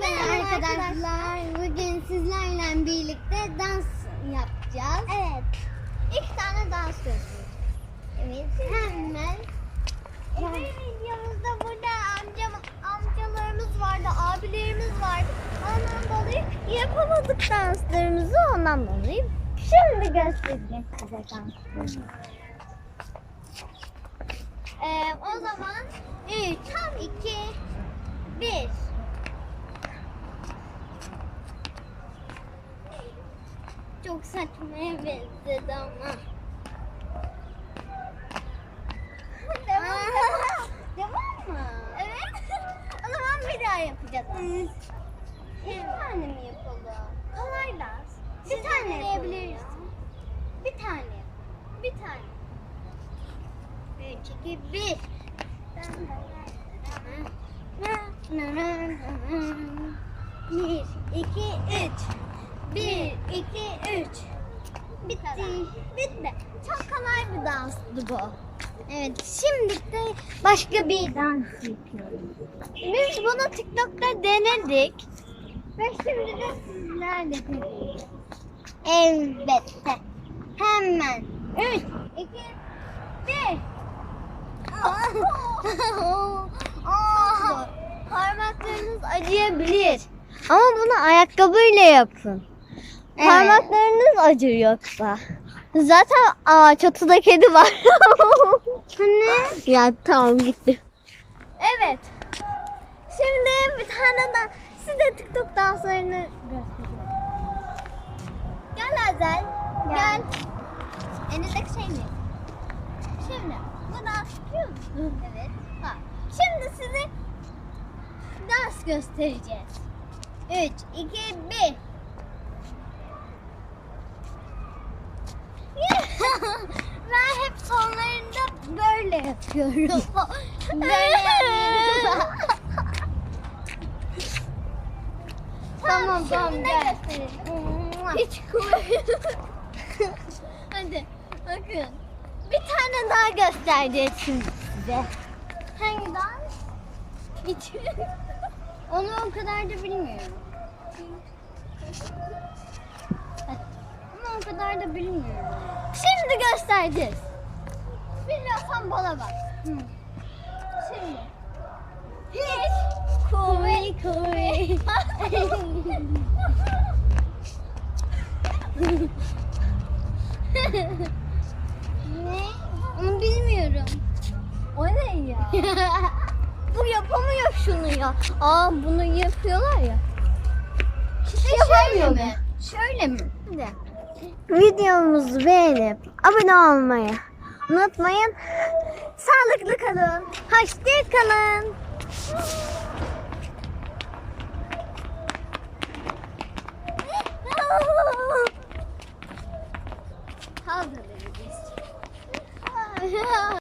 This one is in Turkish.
Merhaba arkadaşlar. Bugün sizlerle birlikte dans yapacağız. Evet. İki tane dans göstereceğiz. Evet. Hemen. İlk videomuzda burada amcam, amcalarımız vardı, abilerimiz vardı. Ondan dolayı yapamadık danslarımızı ondan dolayı. Şimdi göstereceğiz size danslarımızı. Ee, o zaman 3, 2, 1. Çok saçmaya benzedi ama. Devam, devam. Devam mı? Evet. o zaman bir daha yapacağız. Bir tane mi yapalım? Kolay. Bir tane deneyebiliriz. Bir tane. Bir tane. Üç, iki, bir. Bir, iki, üç. Bir, iki, üç. Bitti. Bitti. Çok kolay bir danstı bu. Evet, şimdi de başka bir dans yapıyoruz. Biz bunu TikTok'ta denedik. Ve şimdi de sizlerle deneyelim. Elbette. Hemen. Üç, iki, bir. Parmaklarınız acıyabilir. Ama bunu ayakkabıyla yapın. Parmaklarınız acır yoksa. Zaten aa, çatıda kedi var. ne? Ya tamam gitti. Evet. Şimdi bir tane daha size TikTok danslarını göstereceğim. Gel Azel. Gel. Elindeki şey ne? Şimdi bu dans yapıyor musun? Evet. Ha. Şimdi size dans göstereceğiz. 3, 2, 1. böyle yapıyorum. böyle yapıyorum. tamam tamam gel. Hiç koy. Hadi bakın. Bir tane daha göstereceğiz şimdi size. Hangi dans? Hiç. Onu o kadar da bilmiyorum. Ama o kadar da bilmiyorum. Şimdi göstereceğiz. Biliyorsan bana bak. Şimdi. Hiç. Kuvey kuvey. ne? Onu bilmiyorum. O ne ya? Bu yapamıyor şunu ya. Aa bunu yapıyorlar ya. Hiç yapamıyor mu? Şöyle mi? Hadi. Videomuzu beğenip abone olmayı unutmayın. Sağlıklı kalın. Hoşça kalın. Kaldırırız.